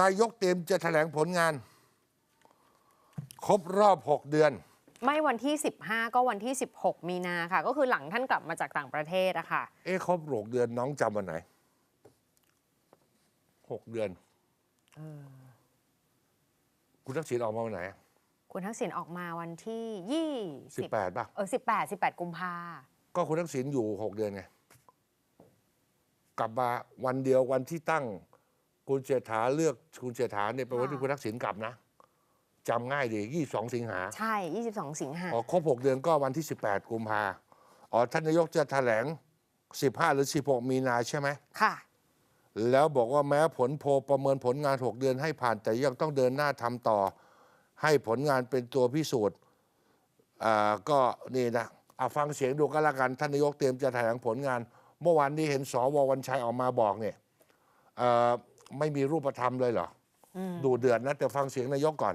นายกเตรียมจะแถลงผลงาน ครบรอบ 6 เดือน ไม่วันที่ 15 ก็วันที่ 16 มีนาค่ะ ก็คือหลังท่านกลับมาจากต่างประเทศอะค่ะ เอ๊ะครบหกเดือนน้องจำวันไหนหกเดือนคุณทักษิณออกมาวันไหน คุณทักษิณออกมาวันที่สิบ20แปดป่ะ เออ18 18กุมภาก็คุณทักษิณอยู่หกเดือนไง กลับมาวันเดียววันที่ตั้ง คุณเศรษฐาเลือกคุณเศรษฐาเนี่ยเป็นวันที่คุณทักษิณกลับนะจำง่ายดียี่สองสิงหาใช่ 22 สิงหาอ๋อครบหกเดือนก็วันที่สิบแปดกุมภาอ๋อท่านนายกจะแถลงสิบห้าหรือสิบหกมีนาใช่ไหมค่ะ แล้วบอกว่าแม้ผลโพลประเมินผลงาน 6 เดือนให้ผ่านแต่ยังต้องเดินหน้าทำต่อ ให้ผลงานเป็นตัวพิสูจน์อ่าก็นี่นะเอาฟังเสียงดูก็แล้วกัน ท่านนายกเตรียมจะแถลงผลงาน เมื่อวานนี้เห็นสววันชัยออกมาบอกเนี่ยเอ่อ ไม่มีรูปธรรมเลยเหรออดูเดือดนะแต่ฟังเสียงนายกก่อน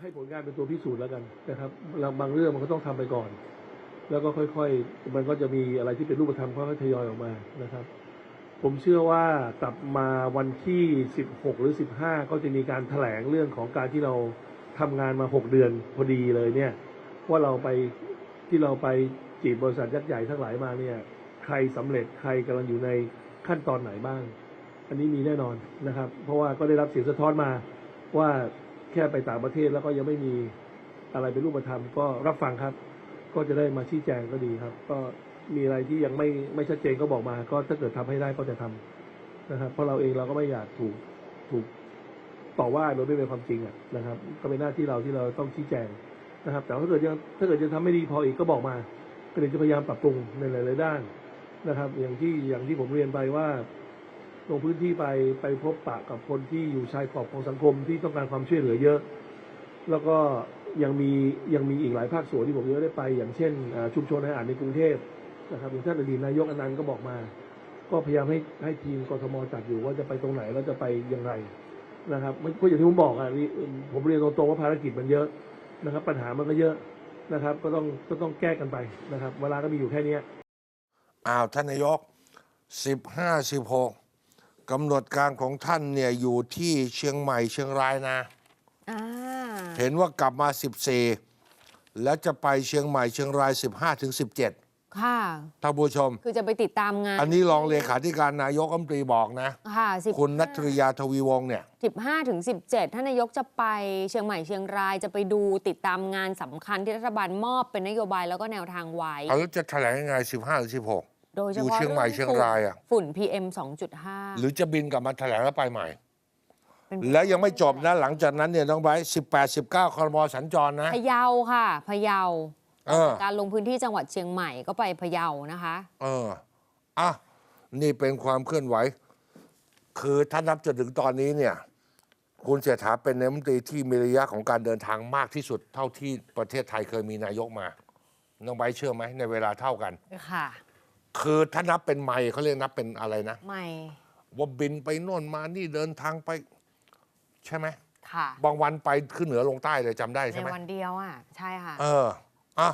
ให้ผลงานเป็นตัวพิสูจน์แล้วกันนะครับเราบางเรื่องมันก็ต้องทำไปก่อน แล้วก็ค่อยๆ มันก็จะมีอะไรที่เป็นรูปธรรมค่อยๆทยอยออกมานะครับ ผมเชื่อว่ากลับมาวันที่ 16 หรือ 15 ก็จะมีการแถลงเรื่องของการที่เราทำงานมา 6 เดือนพอดีเลยเนี่ย ว่าเราไปที่เราไปจีบบริษัทยักษ์ใหญ่ทั้งหลายมาเนี่ย ใครสำเร็จใครกำลังอยู่ในขั้นตอนไหนบ้าง อันนี้มีแน่นอนนะครับ เพราะว่าก็ได้รับเสียงสะท้อนมาว่าแค่ไปต่างประเทศแล้วก็ยังไม่มีอะไรเป็นรูปธรรมก็รับฟังครับ ก็จะได้มาชี้แจงก็ดีครับ ก็มีอะไรที่ยังไม่ไม่ชัดเจนก็บอกมา ก็ถ้าเกิดทำให้ได้ก็จะทำนะครับ เพราะเราเองเราก็ไม่อยากถูกถูกต่อว่าโดยไม่เป็นความจริงอะนะครับ ก็เป็นหน้าที่เราที่เราต้องชี้แจงนะครับ แต่ถ้าเกิดยังถ้าเกิดยังทำไม่ดีพออีกก็บอกมาก็เดี๋ยวจะพยายามปรับปรุงในหลาย ๆ ด้านนะครับ อย่างที่อย่างที่ผมเรียนไปว่า ลงพื้นที่ไปไปพบปะกับคนที่อยู่ชายขอบของสังคมที่ต้องการความช่วยเหลือเยอะ แล้วก็ยังมียังมีอีกหลายภาคส่วนที่ผมยังไม่ได้ไป อย่างเช่น ชุมชนอาหารในกรุงเทพนะครับอย่างท่านอดีตนายกอนันต์ก็บอกมา ก็พยายามให้ให้ทีมกทมจัดอยู่ว่าจะไปตรงไหนแล้วจะไปอย่างไรนะครับไม่ก็อย่างที่ผมบอกอะผมเรียนตรงๆว่าภารกิจมันเยอะนะครับ ปัญหามันก็เยอะนะครับ ก็ต้องก็ต้องแก้กันไปนะครับ เวลาก็มีอยู่แค่เนี้ยอ้าวท่านนายก15 16กำหนดการของท่านเนี่ยอยู่ที่เชียงใหม่เชียงรายนะ อ่าเห็นว่ากลับมา 14 แล้วจะไปเชียงใหม่เชียงราย 15ถึง17ค่ะ ท่านผู้ชม คือจะไปติดตามงานอันนี้รองเลขาธิการนายกรัฐมนตรีบอกนะ ค่ะ10คุณนัทริยาทวีวงศ์เนี่ย15ถึง17ท่านนายกจะไปเชียงใหม่เชียงรายจะไปดูติดตามงานสำคัญที่รัฐบาลมอบเป็นนโยบายแล้วก็แนวทางไว้ เอาแล้วจะแถลงยังไง 15หรือ16 โดยเฉอยู่พาะเชียงใหม่รื่เชียงรายอะฝุ่น PM 2.5 หรือจะบินกลับมาแถลงแล้วไปใหม่ เป็น แล้วยังไม่จบนะหลังจากนั้นเนี่ยน้องไบร์ท18 19คอรมอสัญจรนะ พะเยาค่ะพะเยาเออการลงพื้นที่จังหวัดเชียงใหม่ก็ไปพะเยานะคะ เอออะนี่เป็นความเคลื่อนไหว คือถ้านับจนถึงตอนนี้เนี่ย คุณเศรษฐาเป็นนายกรัฐมนตรีที่มีระยะของการเดินทางมากที่สุด เท่าที่ประเทศไทยเคยมีนายกมา น้องไบร์ทเชื่อไหมในเวลาเท่ากัน ค่ะ คือถ้านับเป็นไมล์เขาเรียกนับเป็นอะไรนะ ไม่ว่าบินไปโน่นมานี่เดินทางไป ใช่ไหมค่ะ บางวันไปขึ้นเหนือลงใต้เลยจำได้ในใช่ไหมวันเดียวอะ ใช่ค่ะ เอออะ